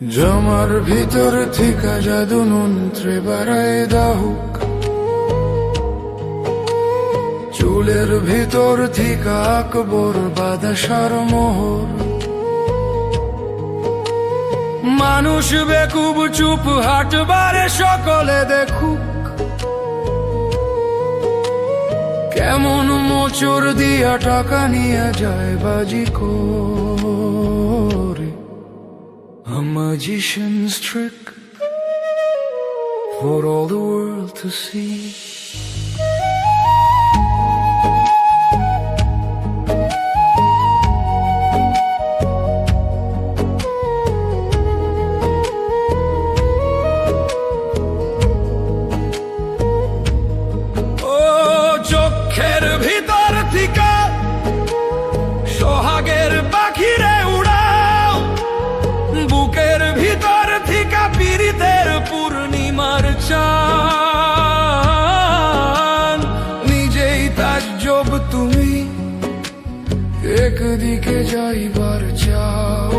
জমার ভিতর থেকে জাদু মন্ত্রে বাড়ায় দাহুক চুলের ভিতর থেকে আকবর বাদাসার মোহর। মানুষ বেকুব চুপ হাটবারে সকলে দেখুক। কেমন মোচর দিয়া টাকা নিয়ে যায় বাজি করে A magician's trick for all the world to see. তাজ্জব তুমি একদিকে যাইবার চাও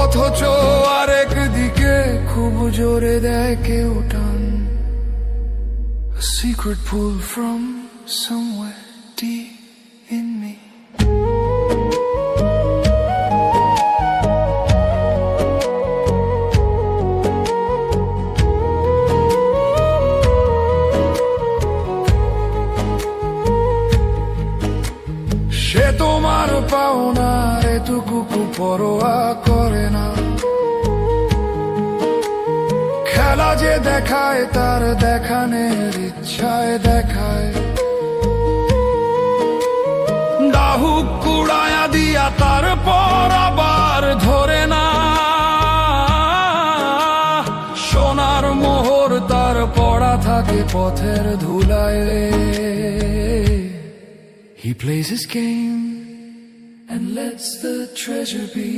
অথচ আরেক দিকে খুব জোরে দেয় কেউ টান A secret pull from somewhere deep in. তোমার পাওনা এটুকু পরোয়া করে না। খেলা যে দেখায়, তার দেখানের ইচ্ছায় দেখায়। ডাহুক কুড়ায়া দিয়া তার পর আবার ধরে না। সোনার মোহর তার পড়া থাকে পথের ধুলায়। He plays his game. And lets the treasure be.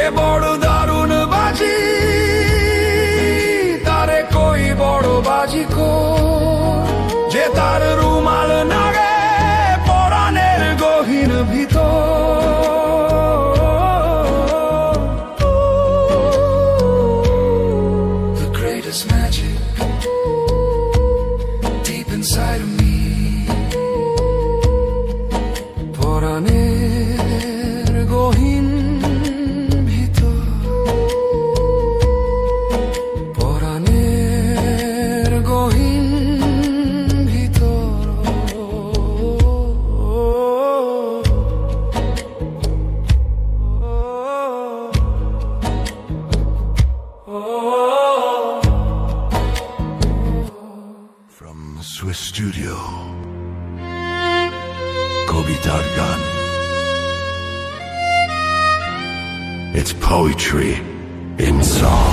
এ বড় দারুণ বাজি তারে কই বড় বাজি কো যে তার রুমাল নাগে পরাণের গহীন ভিতর The greatest magic From Swiss Studio, Kobe Gun. It's poetry in song.